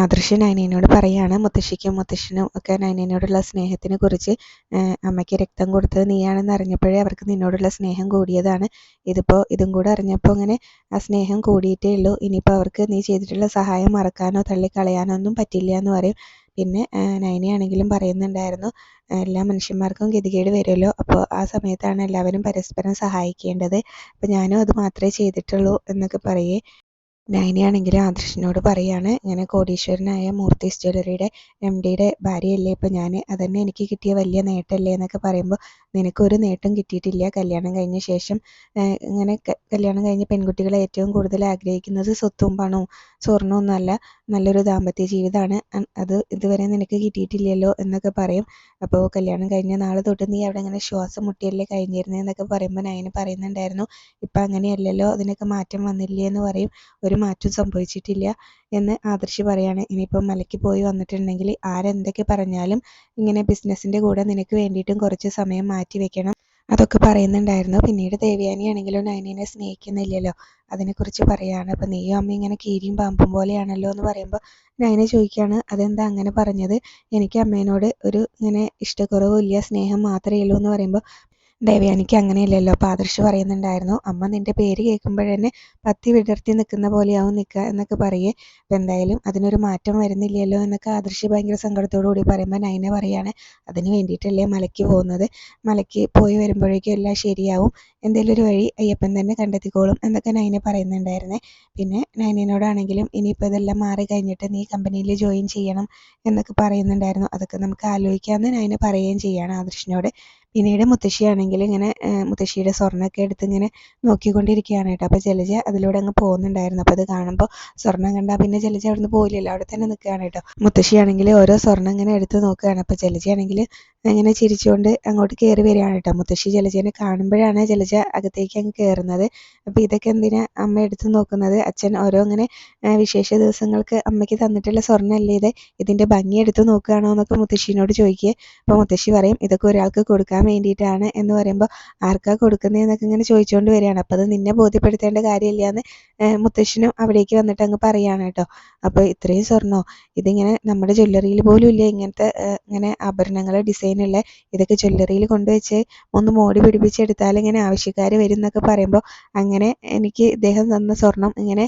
ആദർശ് നൈനയോട് പറയാണ് മുത്തശ്ശിക്കും മുത്തശ്ശനും ഒക്കെ നൈനയോടുള്ള സ്നേഹത്തിനെ കുറിച്ച് അമ്മയ്ക്ക് രക്തം കൊടുത്തത് നീയാണെന്ന് അറിഞ്ഞപ്പോഴേ അവർക്ക് നിന്നോടുള്ള സ്നേഹം കൂടിയതാണ്. ഇതിപ്പോൾ ഇതും കൂടെ അറിഞ്ഞപ്പോൾ അങ്ങനെ ആ സ്നേഹം കൂടിയിട്ടേ ഉള്ളൂ. ഇനിയിപ്പോൾ അവർക്ക് നീ ചെയ്തിട്ടുള്ള സഹായം മറക്കാനോ തള്ളിക്കളയാനോ ഒന്നും പറ്റില്ല എന്ന് പറയും. പിന്നെ നൈനയാണെങ്കിലും പറയുന്നുണ്ടായിരുന്നു എല്ലാ മനുഷ്യന്മാർക്കും ഗതികേട് വരുമല്ലോ. അപ്പോൾ ആ സമയത്താണ് എല്ലാവരും പരസ്പരം സഹായിക്കേണ്ടത്. അപ്പോൾ ഞാനും അത് മാത്രമേ ചെയ്തിട്ടുള്ളൂ എന്നൊക്കെ പറയേ. നൈനയാണെങ്കിൽ ആദർശിനോട് പറയാണ് ഇങ്ങനെ കോടീശ്വരനായ മൂർത്തീസ് ജ്വല്ലറിയുടെ എം ഡിയുടെ ഭാര്യയല്ലേ? ഇപ്പോൾ ഞാൻ അതന്നെ എനിക്ക് കിട്ടിയ വലിയ നേട്ടമല്ലേ എന്നൊക്കെ പറയുമ്പോൾ നിനക്കൊരു നേട്ടം കിട്ടിയിട്ടില്ല. കല്യാണം കഴിഞ്ഞ ശേഷം ഇങ്ങനെ കല്യാണം കഴിഞ്ഞ പെൺകുട്ടികളെ ഏറ്റവും കൂടുതൽ ആഗ്രഹിക്കുന്നത് സ്വത്തും പണവും സ്വർണമൊന്നുമല്ല നല്ലൊരു ദാമ്പത്യ ജീവിതമാണ്. അത് ഇതുവരെ നിനക്ക് കിട്ടിയിട്ടില്ലല്ലോ? എന്നൊക്കെ പറയും. അപ്പോൾ കല്യാണം കഴിഞ്ഞ നാൾ തൊട്ട് നീ അവിടെ ഇങ്ങനെ ശ്വാസം മുട്ടിയല്ലേ കഴിഞ്ഞിരുന്നതെന്നൊക്കെ പറയുമ്പോൾ നയന് പറയുന്നുണ്ടായിരുന്നു ഇപ്പം അങ്ങനെയല്ലല്ലോ. അതിനൊക്കെ മാറ്റം വന്നില്ലേ? എന്ന് പറയും. ഒരു മാറ്റവും സംഭവിച്ചിട്ടില്ല എന്ന് ആദർശി പറയാണ്. ഇനിയിപ്പം മലയ്ക്ക് പോയി വന്നിട്ടുണ്ടെങ്കിൽ ആരെന്തൊക്കെ പറഞ്ഞാലും ഇങ്ങനെ ബിസിനസ്സിന്റെ കൂടെ നിനക്ക് വേണ്ടിയിട്ടും കുറച്ച് സമയം മാറ്റി വെക്കണം. അതൊക്കെ പറയുന്നുണ്ടായിരുന്നു. പിന്നീട് ദേവ്യാനി ആണെങ്കിലും നയനീനെ സ്നേഹിക്കുന്നില്ലല്ലോ. അതിനെക്കുറിച്ച് പറയാണ്. അപ്പം നീയും അമ്മ ഇങ്ങനെ കീരിയും പാമ്പും പോലെയാണല്ലോ എന്ന് പറയുമ്പോൾ നയന ചോദിക്കുകയാണ് അതെന്താ അങ്ങനെ പറഞ്ഞത്? എനിക്ക് അമ്മേനോട് ഒരു ഇങ്ങനെ ഇഷ്ടക്കുറവും ഇല്ല സ്നേഹം മാത്രമേ ഉള്ളൂ എന്ന് പറയുമ്പോൾ ദേവയാനിക്ക് അങ്ങനെയല്ലല്ലോ. അപ്പോൾ ആദർശ് പറയുന്നുണ്ടായിരുന്നു അമ്മ നിന്റെ പേര് കേൾക്കുമ്പോഴന്നെ പത്തി വിടർത്തി നിൽക്കുന്ന പോലെയാവും നിൽക്കുക എന്നൊക്കെ പറയേ. അപ്പം എന്തായാലും അതിനൊരു മാറ്റം വരുന്നില്ലല്ലോ എന്നൊക്കെ ആദർശ് ഭയങ്കര സങ്കടത്തോടു കൂടി പറയുമ്പോൾ നൈന പറയാണ് അതിന് വേണ്ടിയിട്ടല്ലേ മലയ്ക്ക് പോകുന്നത്? മലയ്ക്ക് പോയി വരുമ്പോഴേക്കും എല്ലാം ശരിയാവും. എന്തെങ്കിലും ഒരു വഴി അയ്യപ്പൻ തന്നെ കണ്ടെത്തിക്കോളും എന്നൊക്കെ നൈന പറയുന്നുണ്ടായിരുന്നേ. പിന്നെ നൈനയോടാണെങ്കിലും ഇനിയിപ്പോൾ ഇതെല്ലാം മാറി കഴിഞ്ഞിട്ട് നീ കമ്പനിയിൽ ജോയിൻ ചെയ്യണം എന്നൊക്കെ പറയുന്നുണ്ടായിരുന്നു. അതൊക്കെ നമുക്ക് ആലോചിക്കാമെന്ന് നൈന പറയുകയും ചെയ്യുകയാണ് ആദർശിനോട്. പിന്നീട് മുത്തശ്ശിയാണെങ്കിൽ ഇങ്ങനെ മുത്തശ്ശിയുടെ സ്വർണമൊക്കെ എടുത്ത് ഇങ്ങനെ നോക്കിക്കൊണ്ടിരിക്കുകയാണ് കേട്ടോ. അപ്പോൾ ജലജ അതിലൂടെ അങ്ങ് പോകുന്നുണ്ടായിരുന്നു. അപ്പോൾ അത് കാണുമ്പോൾ സ്വർണം കണ്ടാൽ പിന്നെ ജലജ അവിടുന്ന് പോയില്ലല്ലോ അവിടെ തന്നെ നിൽക്കുകയാണ് കേട്ടോ. മുത്തശ്ശിയാണെങ്കിൽ ഓരോ സ്വർണം ഇങ്ങനെ എടുത്ത് നോക്കുകയാണ്. അപ്പോൾ ജലജയാണെങ്കിൽ ഇങ്ങനെ ചിരിച്ചുകൊണ്ട് അങ്ങോട്ട് കയറി വരികയാണ് കേട്ടോ. മുത്തശ്ശി ജലജേനെ കാണുമ്പോഴാണ് ജലജ അകത്തേക്ക് അങ്ങ് കയറുന്നത്. അപ്പോൾ ഇതൊക്കെ എന്തിനാ അമ്മ എടുത്ത് നോക്കുന്നത്? അച്ഛൻ ഓരോ ഇങ്ങനെ വിശേഷ ദിവസങ്ങൾക്ക് അമ്മയ്ക്ക് തന്നിട്ടുള്ള സ്വർണമല്ലേ ഇത്? ഇതിന്റെ ഭംഗി എടുത്ത് നോക്കുകയാണോ എന്നൊക്കെ മുത്തശ്ശിനോട് ചോദിക്കുക അപ്പോൾ മുത്തശ്ശി പറയും ഇതൊക്കെ ഒരാൾക്ക് കൊടുക്കാൻ കൊടുക്കാൻ വേണ്ടിയിട്ടാണ് എന്ന് പറയുമ്പോൾ ആർക്കാ കൊടുക്കുന്നതെന്നൊക്കെ ഇങ്ങനെ ചോദിച്ചുകൊണ്ട് വരികയാണ്. അപ്പോൾ അത് നിന്നെ ബോധ്യപ്പെടുത്തേണ്ട കാര്യമില്ല എന്ന് മുത്തശ്ശനും അവിടേക്ക് വന്നിട്ട് അങ്ങ് പറയാണ് കേട്ടോ. അപ്പോൾ ഇത്രയും സ്വർണോ? ഇതിങ്ങനെ നമ്മുടെ ജ്വല്ലറിയിൽ പോലും ഇല്ല. ഇങ്ങനത്തെ ഇങ്ങനെ ആഭരണങ്ങൾ ഡിസൈനുള്ള ഇതൊക്കെ ജ്വല്ലറിയിൽ കൊണ്ടുവച്ച് ഒന്ന് മോടി പിടിപ്പിച്ചെടുത്താൽ ഇങ്ങനെ ആവശ്യക്കാർ വരും എന്നൊക്കെ പറയുമ്പോൾ അങ്ങനെ എനിക്ക് ഇദ്ദേഹം തന്ന സ്വർണം ഇങ്ങനെ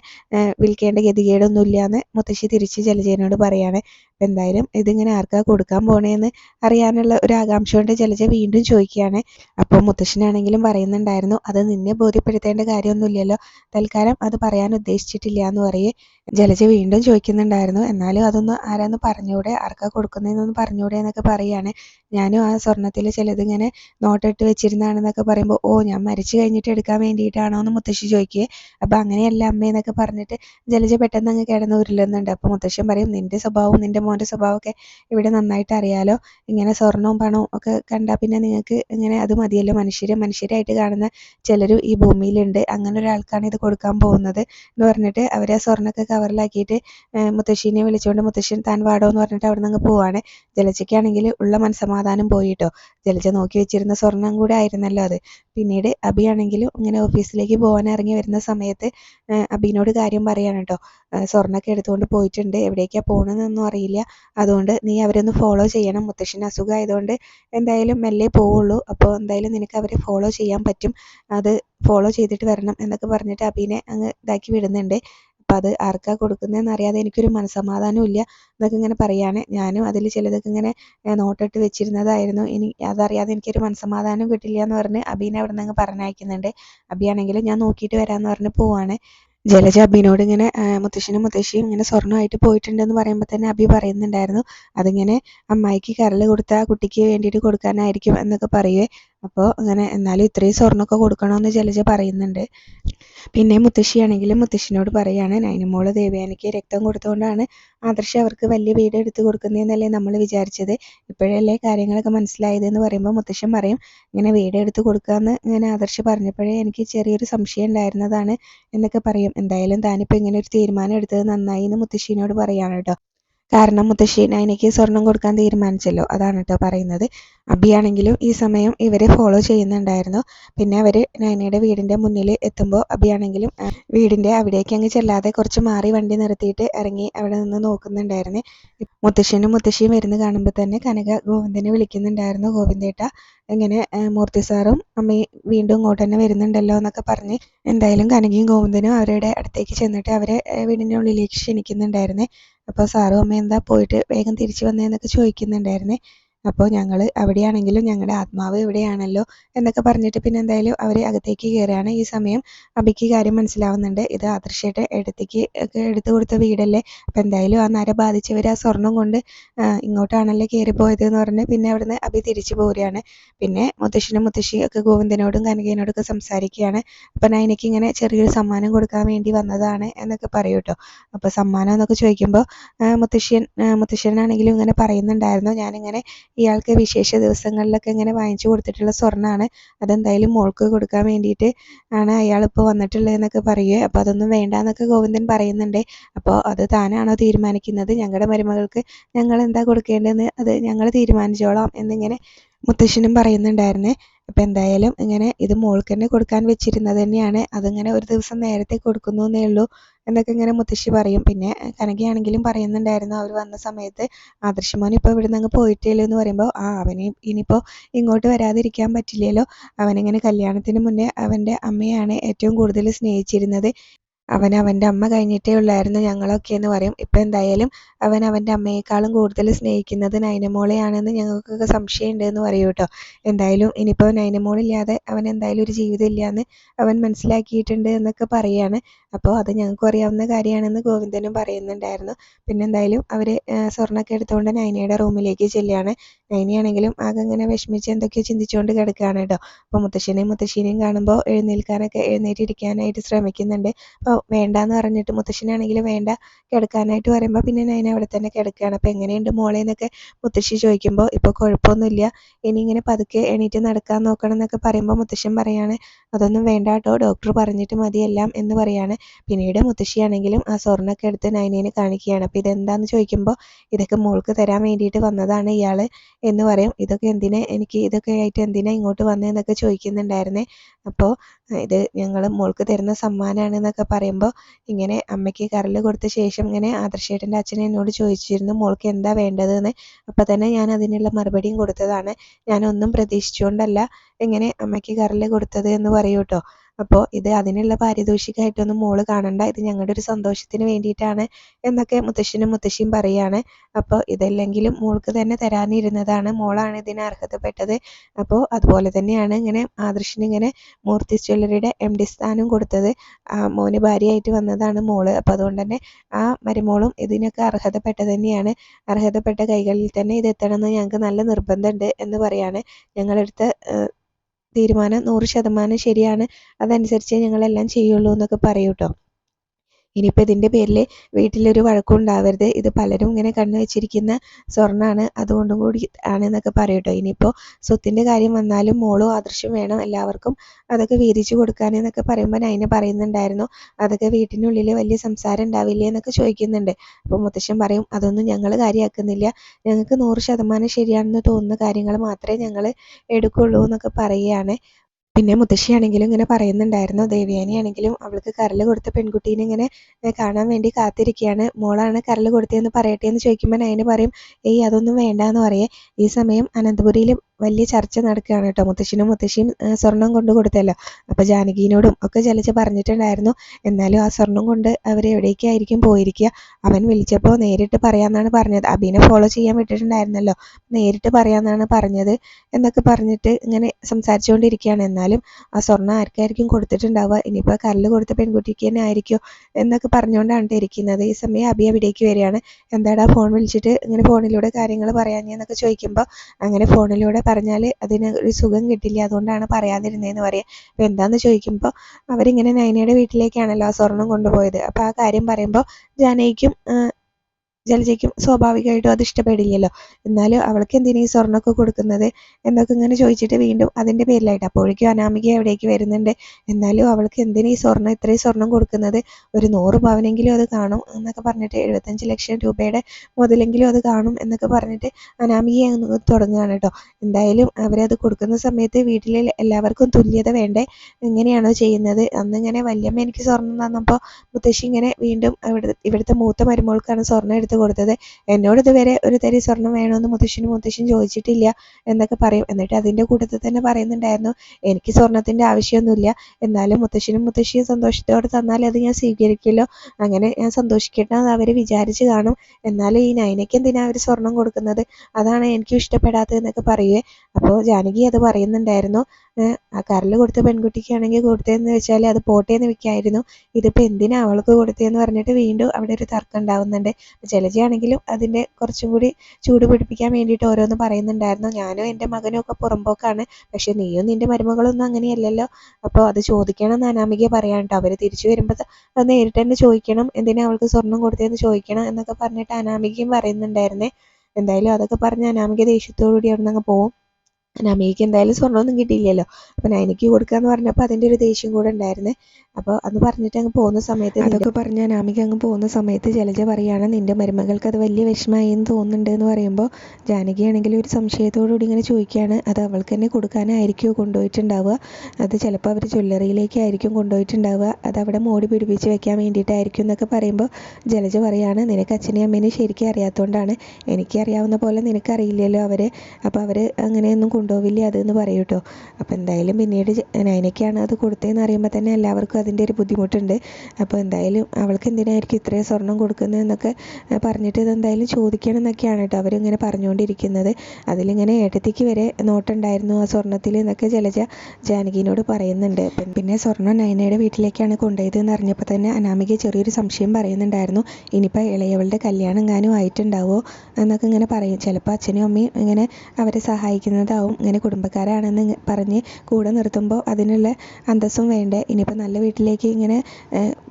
വിൽക്കേണ്ട ഗതികേടൊന്നും ഇല്ല എന്ന് മുത്തശ്ശി തിരിച്ച് ജലജേനോട് പറയാണ്. എന്തായാലും ഇതിങ്ങനെ ആർക്കാ കൊടുക്കാൻ പോണേന്ന് അറിയാനുള്ള ഒരു ആകാംക്ഷ കൊണ്ട് ജലജ വീണ്ടും ചോദിക്കുകയാണ്. അപ്പോൾ മുത്തശ്ശനാണെങ്കിലും പറയുന്നുണ്ടായിരുന്നു അത് നിന്നെ ബോധ്യപ്പെടുത്തേണ്ട കാര്യമൊന്നുമില്ലല്ലോ. തൽക്കാലം അത് പറയാൻ ഉദ്ദേശിച്ചിട്ടില്ല എന്ന് പറയെ. ജലജ വീണ്ടും ചോദിക്കുന്നുണ്ടായിരുന്നു എന്നാലും അതൊന്ന് ആരാന്ന് പറഞ്ഞൂടെ? ആർക്കാ കൊടുക്കുന്നതെന്നൊന്ന് പറഞ്ഞൂടെ? എന്നൊക്കെ പറയുകയാണ്. ഞാനും ആ സ്വർണത്തിൽ ചിലതിങ്ങനെ നോട്ടിട്ട് വെച്ചിരുന്നാണെന്നൊക്കെ പറയുമ്പോൾ ഓ ഞാൻ മരിച്ചു കഴിഞ്ഞിട്ട് എടുക്കാൻ വേണ്ടിയിട്ടാണോ? എന്ന് മുത്തശ്ശി ചോദിക്കുകയെ അപ്പോൾ അങ്ങനെയല്ല അമ്മയെന്നൊക്കെ പറഞ്ഞിട്ട് ജലജ പെട്ടെന്ന് അങ്ങ് കിടന്ന് ഉരുളുന്നുണ്ട്. അപ്പോൾ മുത്തശ്ശൻ പറയും നിന്റെ സ്വഭാവവും നിന്റെ മോന്റെ സ്വഭാവമൊക്കെ ഇവിടെ നന്നായിട്ട് അറിയാലോ. ഇങ്ങനെ സ്വർണവും പണവും ഒക്കെ കണ്ടാൽ പിന്നെ നിങ്ങൾക്ക് ഇങ്ങനെ അത് മതിയല്ലോ. മനുഷ്യരെ മനുഷ്യരായിട്ട് കാണുന്ന ചിലരും ഈ ഭൂമിയിലുണ്ട്. അങ്ങനെ ഒരാൾക്കാണ് ഇത് കൊടുക്കാൻ പോകുന്നത് എന്ന് പറഞ്ഞിട്ട് അവർ ആ സ്വർണമൊക്കെ കവറിലാക്കിയിട്ട് മുത്തശ്ശീനെ വിളിച്ചുകൊണ്ട് മുത്തശ്ശൻ താൻ വാടോ എന്ന് പറഞ്ഞിട്ട് അവിടെ നിന്ന് പോവാണ്. ജലജയ്ക്കാണെങ്കിൽ ഉള്ള മനസമാധാനം പോയിട്ടോ ജലജ നോക്കി വെച്ചിരുന്ന സ്വർണം കൂടെ ആയിരുന്നല്ലോ അത്. പിന്നീട് അബിയാണെങ്കിലും ഇങ്ങനെ ഓഫീസിലേക്ക് പോകാൻ ഇറങ്ങി വരുന്ന സമയത്ത് അബിനോട് കാര്യം പറയാണ് കേട്ടോ. സ്വർണമൊക്കെ എടുത്തുകൊണ്ട് പോയിട്ടുണ്ട്. എവിടേക്കാണ് പോകണമെന്നൊന്നും അറിയില്ല. അതുകൊണ്ട് നീ അവരെ ഒന്ന് ഫോളോ ചെയ്യണം. മുത്തശ്ശന് അസുഖമായതുകൊണ്ട് എന്തായാലും മെല്ലെ പോവുള്ളൂ. അപ്പോൾ എന്തായാലും നിനക്ക് അവരെ ഫോളോ ചെയ്യാൻ പറ്റും. അത് ഫോളോ ചെയ്തിട്ട് വരണം എന്നൊക്കെ പറഞ്ഞിട്ട് അബീനെ അങ്ങ് ഇതാക്കി വിടുന്നുണ്ട്. അപ്പം അത് ആർക്കാ കൊടുക്കുന്നതെന്ന് അറിയാതെ എനിക്കൊരു മനസ്സമാധാനവും ഇല്ല എന്നൊക്കെ ഇങ്ങനെ പറയാണ്. ഞാനും അതിൽ ചിലതൊക്കെ ഇങ്ങനെ നോട്ടിട്ട് വെച്ചിരുന്നതായിരുന്നു. ഇനി അതറിയാതെ എനിക്കൊരു മനസ്സമാധാനം കിട്ടില്ല എന്ന് പറഞ്ഞ് അബീനെ അവിടെ നിന്ന് അങ്ങ് പറഞ്ഞയക്കുന്നുണ്ട്. അബിയാണെങ്കിൽ ഞാൻ നോക്കിയിട്ട് വരാമെന്ന് പറഞ്ഞ് പോവാണ്. ജലജ അബിനോട് ഇങ്ങനെ മുത്തശ്ശനും മുത്തശ്ശിയും ഇങ്ങനെ സ്വർണമായിട്ട് പോയിട്ടുണ്ടെന്ന് പറയുമ്പോൾ തന്നെ അബി പറയുന്നുണ്ടായിരുന്നു. അതിങ്ങനെ അമ്മായിക്ക് കരൾ കൊടുത്ത കുട്ടിക്ക് വേണ്ടിയിട്ട് കൊടുക്കാനായിരിക്കും എന്നൊക്കെ പറയുവേ. അപ്പോൾ അങ്ങനെ എന്നാലും ഇത്രയും സ്വർണമൊക്കെ കൊടുക്കണമെന്ന് ജലജ പറയുന്നുണ്ട്. പിന്നെ മുത്തശ്ശിയാണെങ്കിലും മുത്തശ്ശിനോട് പറയാണ് നൈനമോൾ ദേവയാനിക്ക് രക്തം കൊടുത്തുകൊണ്ടാണ് ആദർശ് അവർക്ക് വലിയ വീട് എടുത്തു കൊടുക്കുന്നതെന്നല്ലേ നമ്മൾ വിചാരിച്ചത്. ഇപ്പോഴല്ലേ കാര്യങ്ങളൊക്കെ മനസ്സിലായത് എന്ന് പറയുമ്പോൾ മുത്തശ്ശൻ പറയും ഇങ്ങനെ വീട് എടുത്തു കൊടുക്കാമെന്ന് ഇങ്ങനെ ആദർശ് പറഞ്ഞപ്പോഴേ എനിക്ക് ചെറിയൊരു സംശയം ഉണ്ടായിരുന്നതാണ് എന്നൊക്കെ പറയും. എന്തായാലും താനിപ്പോൾ ഇങ്ങനെ ഒരു തീരുമാനം എടുത്തത് നന്നായി എന്ന് മുത്തശ്ശിനോട് പറയാണ് കേട്ടോ. കാരണം മുത്തശ്ശി നൈനയ്ക്ക് സ്വർണം കൊടുക്കാൻ തീരുമാനിച്ചല്ലോ അതാണ് കേട്ടോ പറയുന്നത്. അബിയാണെങ്കിലും ഈ സമയം ഇവരെ ഫോളോ ചെയ്യുന്നുണ്ടായിരുന്നു. പിന്നെ അവർ നയനയുടെ വീടിന്റെ മുന്നിൽ എത്തുമ്പോൾ അബിയാണെങ്കിലും വീടിന്റെ അവിടേക്ക് അങ്ങ് ചെല്ലാതെ കുറച്ച് മാറി വണ്ടി നിർത്തിയിട്ട് ഇറങ്ങി അവിടെ നിന്ന് നോക്കുന്നുണ്ടായിരുന്നു. മുത്തശ്ശനും മുത്തശ്ശിയും വരുന്ന കാണുമ്പോൾ തന്നെ കനക ഗോവിന്ദനെ വിളിക്കുന്നുണ്ടായിരുന്നു. ഗോവിന്ദേട്ട ഇങ്ങനെ മൂർത്തി സാറും അമ്മയും വീണ്ടും ഇങ്ങോട്ട് തന്നെ വരുന്നുണ്ടല്ലോ എന്നൊക്കെ പറഞ്ഞ് എന്തായാലും കനകയും ഗോവിന്ദനും അവരുടെ അടുത്തേക്ക് ചെന്നിട്ട് അവരെ വീടിന്റെ ഉള്ളിലേക്ക് ക്ഷണിക്കുന്നുണ്ടായിരുന്നേ. അപ്പോൾ സാറും അമ്മയും എന്താ പോയിട്ട് വേഗം തിരിച്ചു വന്നേന്നൊക്കെ ചോദിക്കുന്നുണ്ടായിരുന്നേ. അപ്പോൾ ഞങ്ങൾ അവിടെയാണെങ്കിലും ഞങ്ങളുടെ ആത്മാവ് എവിടെയാണല്ലോ എന്നൊക്കെ പറഞ്ഞിട്ട് പിന്നെ എന്തായാലും അവർ അകത്തേക്ക് കയറുകയാണ് ഈ സമയം അബിക്ക് കാര്യം മനസ്സിലാവുന്നുണ്ട്. ഇത് ആദർശയുടെ എടുത്തേക്ക് എടുത്തു കൊടുത്ത വീടല്ലേ? അപ്പം എന്തായാലും ആ നര ബാധിച്ചവർ ആ സ്വർണം കൊണ്ട് ഇങ്ങോട്ടാണല്ലേ കയറിപ്പോയത് എന്ന് പറഞ്ഞ് പിന്നെ അവിടുന്ന് അബി തിരിച്ചു പോരുകയാണ്. പിന്നെ മുത്തശ്ശനും മുത്തശ്ശിയും ഒക്കെ ഗോവിന്ദനോടും കനകയനോടും ഒക്കെ സംസാരിക്കുകയാണ്. അപ്പം ഞാൻ ഇങ്ങനെ ചെറിയൊരു സമ്മാനം കൊടുക്കാൻ വേണ്ടി വന്നതാണ് എന്നൊക്കെ പറയൂ കേട്ടോ അപ്പോൾ സമ്മാനം എന്നൊക്കെ ചോദിക്കുമ്പോൾ മുത്തശ്ശൻ ആ, മുത്തശ്ശനാണെങ്കിലും ഇങ്ങനെ പറയുന്നുണ്ടായിരുന്നു. ഞാനിങ്ങനെ ഇയാൾക്ക് വിശേഷ ദിവസങ്ങളിലൊക്കെ ഇങ്ങനെ വാങ്ങിച്ചു കൊടുത്തിട്ടുള്ള സ്വർണമാണ് അതെന്തായാലും മോൾക്ക് കൊടുക്കാൻ വേണ്ടിയിട്ട് ആണ് അയാളിപ്പോൾ വന്നിട്ടുള്ളതെന്നൊക്കെ പറയുക. അപ്പോൾ അതൊന്നും വേണ്ട എന്നൊക്കെ ഗോവിന്ദൻ പറയുന്നുണ്ട്. അപ്പോൾ അത് താനാണോ തീരുമാനിക്കുന്നത്? ഞങ്ങളുടെ മരുമകൾക്ക് ഞങ്ങൾ എന്താ കൊടുക്കേണ്ടതെന്ന് അത് ഞങ്ങൾ തീരുമാനിച്ചോളാം എന്നിങ്ങനെ മുത്തശ്ശനും പറയുന്നുണ്ടായിരുന്നേ. അപ്പോൾ എന്തായാലും ഇങ്ങനെ ഇത് മോൾക്ക് തന്നെ കൊടുക്കാൻ വെച്ചിരുന്നത് തന്നെയാണ്. അതിങ്ങനെ ഒരു ദിവസം നേരത്തെ കൊടുക്കുന്നു എന്നേ ഉള്ളൂ എന്നൊക്കെ ഇങ്ങനെ മുത്തശ്ശി പറയും. പിന്നെ കനകയാണെങ്കിലും പറയുന്നുണ്ടായിരുന്നു അവർ വന്ന സമയത്ത് ആദർശമോൻ ഇപ്പോൾ ഇവിടെ അങ്ങ് പോയിട്ടേ എന്ന് പറയുമ്പോൾ ആ അവന് ഇനിയിപ്പോൾ ഇങ്ങോട്ട് വരാതിരിക്കാൻ പറ്റില്ലല്ലോ. അവനിങ്ങനെ കല്യാണത്തിന് മുന്നേ അവന്റെ അമ്മയാണ് ഏറ്റവും കൂടുതൽ സ്നേഹിച്ചിരുന്നത്. അവൻ അവന്റെ അമ്മ കഴിഞ്ഞിട്ടേ ഉള്ളായിരുന്നു ഞങ്ങളൊക്കെ എന്ന് പറയും. ഇപ്പം എന്തായാലും അവൻ അവന്റെ അമ്മയെക്കാളും കൂടുതൽ സ്നേഹിക്കുന്നത് നൈനമോളെയാണെന്ന് ഞങ്ങൾക്കൊക്കെ സംശയമുണ്ട് എന്ന് പറയും കേട്ടോ. എന്തായാലും ഇനിയിപ്പോൾ നൈനമോളില്ലാതെ അവൻ എന്തായാലും ഒരു ജീവിതം ഇല്ലയെന്ന് അവൻ മനസ്സിലാക്കിയിട്ടുണ്ട് എന്നൊക്കെ പറയുകയാണ് അപ്പോൾ അത് ഞങ്ങൾക്ക് അറിയാവുന്ന കാര്യമാണെന്ന് ഗോവിന്ദനും പറയുന്നുണ്ടായിരുന്നു. പിന്നെ എന്തായാലും അവർ സ്വർണമൊക്കെ എടുത്തുകൊണ്ട് നൈനയുടെ റൂമിലേക്ക് ചെല്ലുകയാണ്. നൈനയാണെങ്കിലും ആകെ ഇങ്ങനെ വിഷമിച്ച് എന്തൊക്കെയോ ചിന്തിച്ചുകൊണ്ട് കിടക്കുകയാണ് കേട്ടോ. അപ്പോൾ മുത്തശ്ശനെയും മുത്തശ്ശീനെയും കാണുമ്പോൾ എഴുന്നേൽക്കാനൊക്കെ എഴുന്നേറ്റിരിക്കാനായിട്ട് ശ്രമിക്കുന്നുണ്ട്. അപ്പോൾ വേണ്ടാന്ന് പറഞ്ഞിട്ട് മുത്തശ്ശനാണെങ്കിൽ വേണ്ട കിടക്കാനായിട്ട് പറയുമ്പോൾ പിന്നെ നൈന അവിടെ തന്നെ കിടക്കുകയാണ് അപ്പോൾ എങ്ങനെയുണ്ട് മോളെ എന്നൊക്കെ മുത്തശ്ശി ചോദിക്കുമ്പോൾ ഇപ്പോൾ കുഴപ്പമൊന്നുമില്ല. ഇനി ഇങ്ങനെ പതുക്കെ എണീറ്റ് നടക്കാൻ നോക്കണം എന്നൊക്കെ പറയുമ്പോൾ മുത്തശ്ശൻ പറയാണ് അതൊന്നും വേണ്ട കേട്ടോ. ഡോക്ടർ പറഞ്ഞിട്ട് മതിയെല്ലാം എന്ന് പറയാണ്. പിന്നീട് മുത്തശ്ശിയാണെങ്കിലും ആ സ്വർണമൊക്കെ എടുത്ത് നൈനേനെ കാണിക്കുകയാണ്. അപ്പോൾ ഇതെന്താന്ന് ചോദിക്കുമ്പോൾ ഇതൊക്കെ മോൾക്ക് തരാൻ വേണ്ടിയിട്ട് വന്നതാണ് ഇയാൾ എന്ന് പറയും. ഇതൊക്കെ എന്തിനെ? എനിക്ക് ഇതൊക്കെ ആയിട്ട് എന്തിനാ ഇങ്ങോട്ട് വന്നതെന്നൊക്കെ ചോദിക്കുന്നുണ്ടായിരുന്നേ. അപ്പോൾ ഇത് ഞങ്ങൾ മോൾക്ക് തരുന്ന സമ്മാനമാണ് എന്നൊക്കെ പറയുമ്പോൾ ഇങ്ങനെ അമ്മയ്ക്ക് കരൾ കൊടുത്ത ശേഷം ഇങ്ങനെ ആദർശേട്ടന്റെ അച്ഛൻ എന്നോട് ചോദിച്ചിരുന്നു മോൾക്ക് എന്താ വേണ്ടതെന്ന്? അപ്പോൾ തന്നെ ഞാൻ അതിനുള്ള മറുപടിയും കൊടുത്തതാണ്. ഞാനൊന്നും പ്രതീക്ഷിച്ചുകൊണ്ടല്ല ഇങ്ങനെ അമ്മയ്ക്ക് കരൾ കൊടുത്തത് എന്ന് പറയൂ കേട്ടോ അപ്പോൾ ഇത് അതിനുള്ള പാരിതോഷികമായിട്ടൊന്നും മോൾ കാണണ്ട. ഇത് ഞങ്ങളുടെ ഒരു സന്തോഷത്തിന് വേണ്ടിയിട്ടാണ് എന്നൊക്കെ മുത്തശ്ശനും മുത്തശ്ശിയും പറയാണ്. അപ്പോൾ ഇതല്ലെങ്കിലും മോൾക്ക് തന്നെ തരാനിരുന്നതാണ്. മോളാണ് ഇതിന് അർഹതപ്പെട്ടത്. അപ്പോൾ അതുപോലെ തന്നെയാണ് ഇങ്ങനെ ആദർശിന് ഇങ്ങനെ മൂർത്തി ജ്വല്ലറിയുടെ എം ഡി സ്ഥാനം കൊടുത്തത്. മോന് ഭാര്യയായിട്ട് വന്നതാണ് മോൾ. അപ്പോൾ അതുകൊണ്ട് തന്നെ ആ മരുമോളും ഇതിനൊക്കെ അർഹതപ്പെട്ടത് തന്നെയാണ്. അർഹതപ്പെട്ട കൈകളിൽ തന്നെ ഇത് എത്തണമെന്ന് ഞങ്ങൾക്ക് നല്ല നിർബന്ധമുണ്ട് എന്ന് പറയാണ്. ഞങ്ങളെടുത്ത തീരുമാനം നൂറ് ശതമാനം ശരിയാണ്. അതനുസരിച്ചേ ഞങ്ങളെല്ലാം ചെയ്യുള്ളൂ എന്നൊക്കെ പറയും കേട്ടോ ഇനിയിപ്പോൾ ഇതിന്റെ പേരിൽ വീട്ടിലൊരു വഴക്കും ഉണ്ടാവരുത്. ഇത് പലരും ഇങ്ങനെ കണ്ണു വെച്ചിരിക്കുന്ന സ്വർണമാണ് അതുകൊണ്ടും കൂടി ആണെന്നൊക്കെ പറയട്ടോ ഇനിയിപ്പോൾ സ്വത്തിന്റെ കാര്യം വന്നാലും മോളും ആദർശം വേണം എല്ലാവർക്കും അതൊക്കെ വീതിച്ചു കൊടുക്കാനെന്നൊക്കെ പറയുമ്പോൾ നൈന പറയുന്നുണ്ടായിരുന്നു. അതൊക്കെ വീട്ടിനുള്ളിൽ വലിയ സംസാരം ഉണ്ടാവില്ലേ എന്നൊക്കെ ചോദിക്കുന്നുണ്ട്. അപ്പോൾ മുത്തശ്ശൻ പറയും അതൊന്നും ഞങ്ങൾ കാര്യമാക്കുന്നില്ല ഞങ്ങൾക്ക് നൂറ് ശതമാനം ശരിയാണെന്ന് തോന്നുന്ന കാര്യങ്ങൾ മാത്രമേ ഞങ്ങൾ എടുക്കുള്ളൂ എന്നൊക്കെ പറയുകയാണ്. പിന്നെ മുത്തശ്ശിയാണെങ്കിലും ഇങ്ങനെ പറയുന്നുണ്ടായിരുന്നു. ദേവയാനിയാണെങ്കിലും അവൾക്ക് കരൽ കൊടുത്ത പെൺകുട്ടീനെ ഇങ്ങനെ കാണാൻ വേണ്ടി കാത്തിരിക്കുകയാണ് മോളാണ് കരൽ കൊടുത്തതെന്ന് പറയട്ടെ എന്ന് ചോദിക്കുമ്പോൾ നയന് പറയും ഏയ് അതൊന്നും വേണ്ട എന്ന് പറയേ. ഈ സമയം അനന്തപുരിയിൽ വലിയ ചർച്ച നടക്കുകയാണ് കേട്ടോ. മുത്തശ്ശിനും മുത്തശ്ശിയും സ്വർണം കൊണ്ട് കൊടുത്തല്ലോ. അപ്പോൾ ജാനകീനോടും ഒക്കെ ചലിച്ച് പറഞ്ഞിട്ടുണ്ടായിരുന്നു എന്നാലും ആ സ്വർണം കൊണ്ട് അവർ എവിടേക്കായിരിക്കും പോയിരിക്കുക അവൻ വിളിച്ചപ്പോൾ നേരിട്ട് പറയാമെന്നാണ് പറഞ്ഞത്. അബീനെ ഫോളോ ചെയ്യാൻ വിട്ടിട്ടുണ്ടായിരുന്നല്ലോ. നേരിട്ട് പറയാമെന്നാണ് പറഞ്ഞത് എന്നൊക്കെ പറഞ്ഞിട്ട് ഇങ്ങനെ സംസാരിച്ചുകൊണ്ടിരിക്കുകയാണ്. എന്നാലും ആ സ്വർണം ആർക്കായിരിക്കും കൊടുത്തിട്ടുണ്ടാവുക? ഇനിയിപ്പോൾ കല്ല് കൊടുത്ത പെൺകുട്ടിക്ക് തന്നെ ആയിരിക്കോ എന്നൊക്കെ പറഞ്ഞുകൊണ്ടാണ് ഇരിക്കുന്നത്. ഈ സമയം അബി അവിടേക്ക് വരികയാണ്. എന്താടാ ഫോൺ വിളിച്ചിട്ട് ഇങ്ങനെ ഫോണിലൂടെ കാര്യങ്ങൾ പറയാഞ്ഞെന്നൊക്കെ ചോദിക്കുമ്പോൾ അങ്ങനെ ഫോണിലൂടെ പറഞ്ഞാൽ അതിന് ഒരു സുഖം കിട്ടില്ല. അതുകൊണ്ടാണ് പറയാതിരുന്നതെന്ന് പറയാം. അപ്പോൾ എന്താണെന്ന് ചോദിക്കുമ്പോൾ അവരിങ്ങനെ നൈനയുടെ വീട്ടിലേക്കാണല്ലോ ആ സ്വർണം കൊണ്ടുപോയത്. അപ്പോൾ ആ കാര്യം പറയുമ്പോൾ ജാനകിക്കും ആ, ജലജയ്ക്കും സ്വാഭാവികമായിട്ടും അത് ഇഷ്ടപ്പെടില്ലല്ലോ. എന്നാലും അവൾക്ക് എന്തിനാ ഈ സ്വർണമൊക്കെ കൊടുക്കുന്നത്? എന്നൊക്കെ ഇങ്ങനെ ചോദിച്ചിട്ട് വീണ്ടും അതിന്റെ പേരിലായിട്ട് അപ്പോഴേക്കും അനാമിക എവിടേക്ക് വരുന്നുണ്ട്? എന്നാലും അവൾക്ക് എന്തിനാ ഈ സ്വർണം ഇത്രയും സ്വർണം കൊടുക്കുന്നത്? ഒരു നൂറ് പവനെങ്കിലും അത് കാണും എന്നൊക്കെ പറഞ്ഞിട്ട് എഴുപത്തഞ്ച് ലക്ഷം രൂപയുടെ മുതലെങ്കിലും അത് കാണും എന്നൊക്കെ പറഞ്ഞിട്ട് അനാമിക തുടങ്ങുകയാണ് കേട്ടോ. എന്തായാലും അവരത് കൊടുക്കുന്ന സമയത്ത് വീട്ടിലെ എല്ലാവർക്കും തുല്യത വേണ്ടേ? എങ്ങനെയാണോ ചെയ്യുന്നത്? അന്നിങ്ങനെ വല്യമ്മ എനിക്ക് സ്വർണം തന്നപ്പോൾ മുത്തശ്ശി ഇങ്ങനെ വീണ്ടും ഇവിടെ ഇവിടുത്തെ മൂത്ത മരുമോൾക്കാണ് സ്വർണം എടുത്ത് കൊടുത്തത്. എന്നോട് ഇതുവരെ ഒരു തരി സ്വർണം വേണമെന്ന് മുത്തശ്ശനും മുത്തശ്ശിയും ചോദിച്ചിട്ടില്ല എന്നൊക്കെ പറയും. എന്നിട്ട് അതിന്റെ കൂട്ടത്തിൽ തന്നെ പറയുന്നുണ്ടായിരുന്നു എനിക്ക് സ്വർണത്തിന്റെ ആവശ്യമൊന്നുമില്ല. എന്നാലും മുത്തശ്ശനും മുത്തശ്ശിയും സന്തോഷത്തോടെ തന്നാൽ അത് ഞാൻ സ്വീകരിക്കുമല്ലോ. അങ്ങനെ ഞാൻ സന്തോഷിക്കട്ടെ എന്ന് അവർ വിചാരിച്ച് കാണും. എന്നാലും ഈ നൈനയ്ക്ക് എന്തിനാ അവർ സ്വർണം കൊടുക്കുന്നത്? അതാണ് എനിക്കും ഇഷ്ടപ്പെടാത്തത് എന്നൊക്കെ പറയുവേ. അപ്പോൾ ജാനകി അത് പറയുന്നുണ്ടായിരുന്നു ആ കരൽ കൊടുത്ത പെൺകുട്ടിക്കാണെങ്കിൽ കൊടുത്തതെന്ന് വെച്ചാൽ അത് പോട്ടേന്ന് വെക്കായിരുന്നു ഇതിപ്പോൾ എന്തിനാ അവൾക്ക് കൊടുത്തതെന്ന് പറഞ്ഞിട്ട് വീണ്ടും അവിടെ ഒരു തർക്കം ഉണ്ടാവുന്നുണ്ട്. ജലജയാണെങ്കിലും അതിന്റെ കുറച്ചും കൂടി ചൂട് പിടിപ്പിക്കാൻ വേണ്ടിയിട്ട് ഓരോന്ന് പറയുന്നുണ്ടായിരുന്നു. ഞാനും എന്റെ മകനും ഒക്കെ പുറമ്പോക്കാണ്. പക്ഷെ നീയും നിന്റെ മരുമകളൊന്നും അങ്ങനെയല്ലല്ലോ. അപ്പോൾ അത് ചോദിക്കണം എന്ന് അനാമിക പറയാൻ കേട്ടോ. അവർ തിരിച്ചു വരുമ്പോൾ അത് നേരിട്ട് തന്നെ ചോദിക്കണം. എന്തിനാ അവൾക്ക് സ്വർണം കൊടുത്തതെന്ന് ചോദിക്കണം എന്നൊക്കെ പറഞ്ഞിട്ട് അനാമികയും പറയുന്നുണ്ടായിരുന്നേ. എന്തായാലും അതൊക്കെ പറഞ്ഞ് അനാമിക ദേഷ്യത്തോടു കൂടി അവിടെ നിന്ന് പോകും അനാമികക്ക് എന്തായാലും സ്വർണമൊന്നും കിട്ടിയില്ലല്ലോ. അപ്പം നയനയ്ക്ക് കൊടുക്കാന്ന് പറഞ്ഞപ്പോൾ അതിന്റെ ഒരു ദേഷ്യം കൂടെ ഉണ്ടായിരുന്നേ. അപ്പോൾ അത് പറഞ്ഞിട്ട് അങ്ങ് പോകുന്ന സമയത്ത് അതൊക്കെ പറഞ്ഞ് അനാമിക അങ്ങ് പോകുന്ന സമയത്ത് ജലജ പറയാണ് നിന്റെ മരുമകൾക്ക് അത് വലിയ വിഷമമായി എന്ന് തോന്നുന്നുണ്ട് എന്ന് പറയുമ്പോൾ ജാനകിയാണെങ്കിൽ ഒരു സംശയത്തോടുകൂടി ഇങ്ങനെ ചോദിക്കുകയാണ് അത് അവൾക്ക് തന്നെ കൊടുക്കാനായിരിക്കുമോ കൊണ്ടുപോയിട്ടുണ്ടാവുക? അത് ചിലപ്പോൾ അവർ ജ്വല്ലറിയിലേക്കായിരിക്കും കൊണ്ടുപോയിട്ടുണ്ടാവുക? അത് അവിടെ മോടി പിടിപ്പിച്ച് വെക്കാൻ വേണ്ടിയിട്ടായിരിക്കും എന്നൊക്കെ പറയുമ്പോൾ ജലജ പറയാണ് നിനക്ക് അച്ഛനെയും അമ്മേനെയും ശരിക്കും അറിയാത്തതുകൊണ്ടാണ് എനിക്ക് അറിയാവുന്ന പോലെ നിനക്കറിയില്ലല്ലോ അവരെ. അപ്പോൾ അവർ അങ്ങനെയൊന്നും കൊണ്ടുപോവില്ല അതെന്ന് പറയൂട്ടോ പറയും അപ്പോൾ എന്തായാലും പിന്നീട് നയനയ്ക്കാണ് അത് കൊടുത്തതെന്ന് അറിയുമ്പോൾ തന്നെ എല്ലാവർക്കും അതിന്റെ ഒരു ബുദ്ധിമുട്ടുണ്ട്. അപ്പോൾ എന്തായാലും അവൾക്ക് എന്തിനായിരിക്കും ഇത്രയും സ്വർണം കൊടുക്കുന്നത് എന്നൊക്കെ പറഞ്ഞിട്ട് ഇതെന്തായാലും ചോദിക്കണം എന്നൊക്കെയാണ് കേട്ടോ അവരിങ്ങനെ പറഞ്ഞുകൊണ്ടിരിക്കുന്നത്. അതിലിങ്ങനെ ഏട്ടത്തിക്ക് വരെ നോട്ടുണ്ടായിരുന്നു ആ സ്വർണത്തിൽ എന്നൊക്കെ ജലജ ജാനകിനോട് പറയുന്നുണ്ട്. പിന്നെ സ്വർണം നയനയുടെ വീട്ടിലേക്കാണ് കൊണ്ടുപോയത് എന്ന് അറിഞ്ഞപ്പോൾ തന്നെ അനാമിക ചെറിയൊരു സംശയം പറയുന്നുണ്ടായിരുന്നു. ഇനിയിപ്പോൾ ഇളയവളുടെ കല്യാണം എങ്ങാനും ആയിട്ടുണ്ടാവോ എന്നൊക്കെ ഇങ്ങനെ പറയും. ചിലപ്പോൾ അച്ഛനും അമ്മയും ഇങ്ങനെ അവരെ സഹായിക്കുന്നതാവും. ഇങ്ങനെ കുടുംബക്കാരാണെന്ന് പറഞ്ഞ് കൂടെ നിർത്തുമ്പോൾ അതിനുള്ള അന്തസ്സും വേണ്ടേ. ഇനിയിപ്പോൾ നല്ല വീട്ടിലേക്ക് ഇങ്ങനെ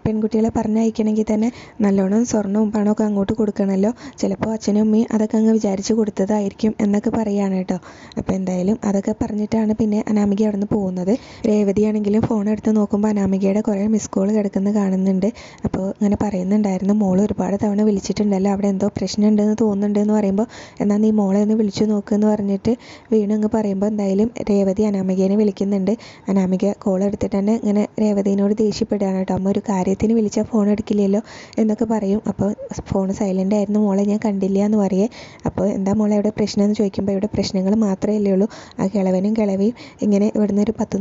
പെൺകുട്ടികളെ പറഞ്ഞയക്കണമെങ്കിൽ തന്നെ നല്ലോണം സ്വർണവും പണമൊക്കെ അങ്ങോട്ട് കൊടുക്കണമല്ലോ. ചിലപ്പോൾ അച്ഛനും അമ്മയും അതൊക്കെ അങ്ങ് വിചാരിച്ച് കൊടുത്തതായിരിക്കും എന്നൊക്കെ പറയുകയാണ് കേട്ടോ. അപ്പോൾ എന്തായാലും അതൊക്കെ പറഞ്ഞിട്ടാണ് പിന്നെ അനാമിക അവിടെ നിന്ന് പോകുന്നത്. രേവതിയാണെങ്കിലും ഫോൺ എടുത്ത് നോക്കുമ്പോൾ അനാമികയുടെ കുറേ മിസ് കോൾ കിടക്കുന്നത് കാണുന്നുണ്ട്. അപ്പോൾ ഇങ്ങനെ പറയുന്നുണ്ടായിരുന്നു മോൾ ഒരുപാട് തവണ വിളിച്ചിട്ടുണ്ടല്ലോ അവിടെ എന്തോ പ്രശ്നമുണ്ടെന്ന് തോന്നുന്നുണ്ട് എന്ന് പറയുമ്പോൾ എന്നാൽ നീ മോളെ ഒന്ന് വിളിച്ചു നോക്കുമെന്ന് പറഞ്ഞിട്ട് വീണു അങ്ങ് പറയുമ്പോൾ എന്തായാലും രേവതി അനാമികേനെ വിളിക്കുന്നുണ്ട്. അനാമിക കോൾ എടുത്തിട്ട് തന്നെ ഇങ്ങനെ രേവതിനോട് ദേഷ്യപ്പെടുകയാണ് കേട്ടോ. അമ്മ ഒരു കാര്യത്തിന് വിളിച്ചാൽ ഫോൺ എടുക്കില്ലല്ലോ എന്നൊക്കെ പറയും. അപ്പോൾ ഫോൺ സൈലന്റ് ആയിരുന്നു. മോളെ ഞാൻ കണ്ടില്ല എന്ന് പറയേ. അപ്പോൾ എന്താ മോളെ ഇവിടെ പ്രശ്നം എന്ന് ചോദിക്കുമ്പോൾ ഇവിടെ പ്രശ്നങ്ങൾ മാത്രമേ ഉള്ളൂ. ആ കിളവനും കിളവിയും ഇങ്ങനെ ഇവിടുന്ന് ഒരു പത്ത്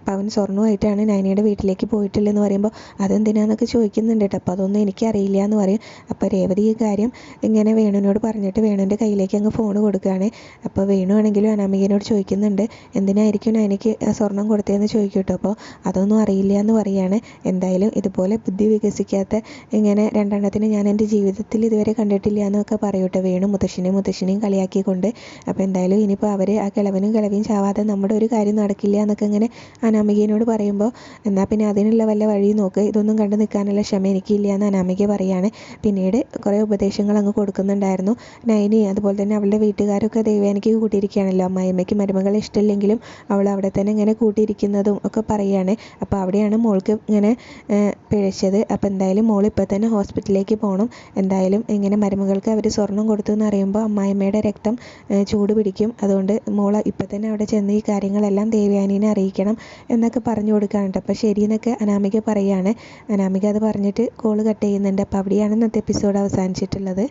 നൂറ് അവൻ സ്വർണമായിട്ടാണ് നൈനയുടെ വീട്ടിലേക്ക് പോയിട്ടുള്ളതെന്ന് പറയുമ്പോൾ അതെന്തിനാന്നൊക്കെ ചോദിക്കുന്നുണ്ട് കേട്ടോ. അപ്പോൾ അതൊന്നും എനിക്കറിയില്ല എന്ന് പറയും. അപ്പോൾ രേവതി ഈ കാര്യം ഇങ്ങനെ വേണുവിനോട് പറഞ്ഞിട്ട് വേണുവിന്റെ കയ്യിലേക്ക് അങ്ങ് ഫോൺ കൊടുക്കുകയാണ്. അപ്പോൾ വേണു ആണെങ്കിലും അനാമികനോട് ചോദിക്കുന്നുണ്ട് എന്തിനായിരിക്കും നൈനയ്ക്ക് സ്വർണം കൊടുത്തതെന്ന് ചോദിക്കും കേട്ടോ അപ്പോൾ അതൊന്നും അറിയില്ല എന്ന് പറയുകയാണ് എന്തായാലും ഇതുപോലെ ബുദ്ധി വികസിക്കാത്ത ഇങ്ങനെ രണ്ടെണ്ണത്തിന് ഞാൻ എന്റെ ജീവിതത്തിൽ ഇതുവരെ കണ്ടിട്ടില്ല എന്നൊക്കെ പറയൂട്ടോ വേണു മുത്തശ്ശിനെയും മുത്തശ്ശിനെയും കളിയാക്കിക്കൊണ്ട്. അപ്പോൾ എന്തായാലും ഇനിയിപ്പോൾ അവർ ആ കിളവനും കിളവിയും ചാവാതെ നമ്മുടെ ഒരു കാര്യം നടക്കില്ല എന്നൊക്കെ ഇങ്ങനെ അനാമികയോട് പറയുമ്പോൾ എന്നാൽ പിന്നെ അതിനുള്ള വല്ല വഴി നോക്ക്. ഇതൊന്നും കണ്ടു നിൽക്കാനുള്ള ക്ഷമ എനിക്കില്ല എന്ന് അനാമിക പറയാണ്. പിന്നീട് കുറേ ഉപദേശങ്ങൾ അങ്ങ് കൊടുക്കുന്നുണ്ടായിരുന്നു. നൈനി അതുപോലെ തന്നെ അവളുടെ വീട്ടുകാരൊക്കെ ദൈവാനിക്ക് കൂട്ടിയിരിക്കുകയാണല്ലോ. അമ്മായിമ്മയ്ക്ക് മരുമകളെ ഇഷ്ടമില്ലെങ്കിലും അവൾ അവിടെ തന്നെ ഇങ്ങനെ കൂട്ടിയിരിക്കുന്നതും ഒക്കെ പറയുകയാണ് അപ്പോൾ അവിടെയാണ് മോൾക്ക് ഇങ്ങനെ പിഴച്ചത്. അപ്പോൾ എന്തായാലും മോൾ ഇപ്പോൾ തന്നെ ഹോസ്പിറ്റലിലേക്ക് പോകണം എന്തായാലും ഇങ്ങനെ മരുമകൾക്ക് അവർ സ്വർണം കൊടുത്തു എന്ന് അറിയുമ്പോൾ അമ്മായിമ്മയുടെ രക്തം ചൂട് പിടിക്കും. അതുകൊണ്ട് മോൾ ഇപ്പോൾ തന്നെ അവിടെ ചെന്ന് ഈ കാര്യങ്ങളെല്ലാം ദേവയാനീനെ അറിയിക്കണം. എന്നൊക്കെ പറഞ്ഞു കൊടുക്കാറുണ്ട് അപ്പോൾ ശരി എന്നൊക്കെ അനാമിക പറയുകയാണ് അനാമിക അത് പറഞ്ഞിട്ട് കോൾ കട്ട് ചെയ്യുന്നുണ്ട്. അപ്പോൾ അവിടെയാണ് ഇന്നത്തെ എപ്പിസോഡ് അവസാനിച്ചിട്ടുള്ളത്.